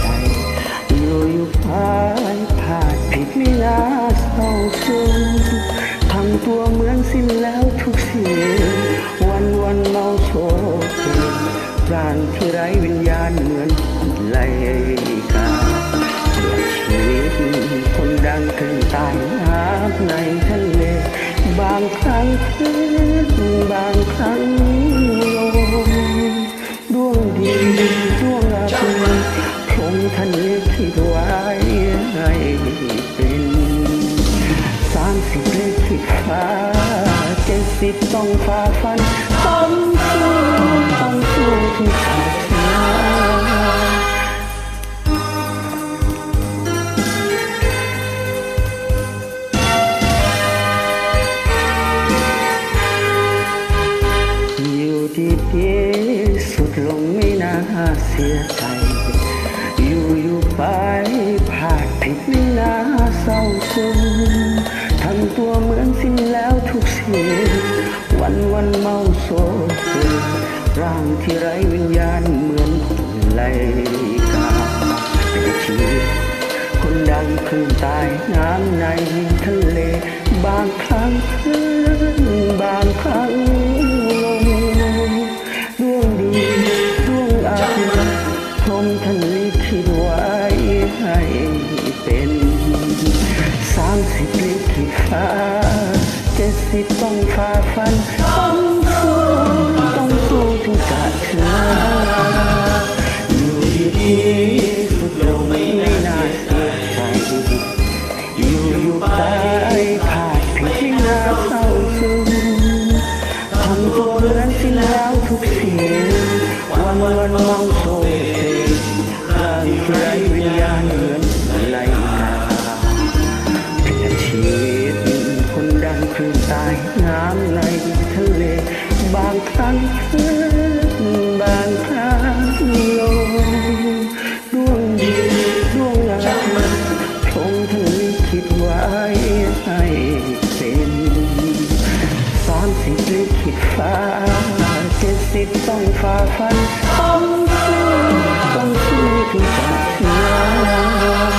ใจอยู่อยู่พายผาดผิดไม่ลาเศร้าซึมทำตัวเหมือนสิ้นแล้วทุกสิ่งวันวันเมาโชว์ปราณที่ไร้วิญญาณเหมือนไหลกาชีวิตคนดังเกินตายน้ำในทะเลบางครั้งคืนบางครั้ง ท่านลิขิตไว้ให้เป็นสามสิบเลขขีดฟ้าเจ็ดสิบต้องฝ่าฟันต้องสู้ต้องสู้ถึงชัยชนะอยู่ดีดีๆสุดลงไม่น่าเสียใจ ไปพลาดผิดไม่นาเศร้าซึมทำตัวเหมือนสิ้นแล้วทุกสิ่งวันวันเมาโศกร่างที่ไร้วิญญาณเหมือนคนไร้กาเป็นชีวิตคนดังคลื่นตายน้ำในทะเล บางครั้งบางครั้ง สิบลิขิตฟ้าเจ็ดสิบต้องฝ่าฟัน ต้องสู้ต้องสู้ถึงจะชนะอยู่ดีๆสุดลงไม่น่าเสียใจอยู่อยู่ตายขาดผิดที่น่าเศร้าซึมทำตัวเหมือนสิ้นแล้วทุกสิ่งวันวันๆเมาโศามำในทะเล บางครั้งคลื่นบางครั้งลมดวงดีดวงงามคงถึงคิดไว้ให้เป็นสามสิบลิขิตฟ้าเจ็ดสิบต้องฝ่าฟันต้องสู้ต้องสู้ถึงจะงาม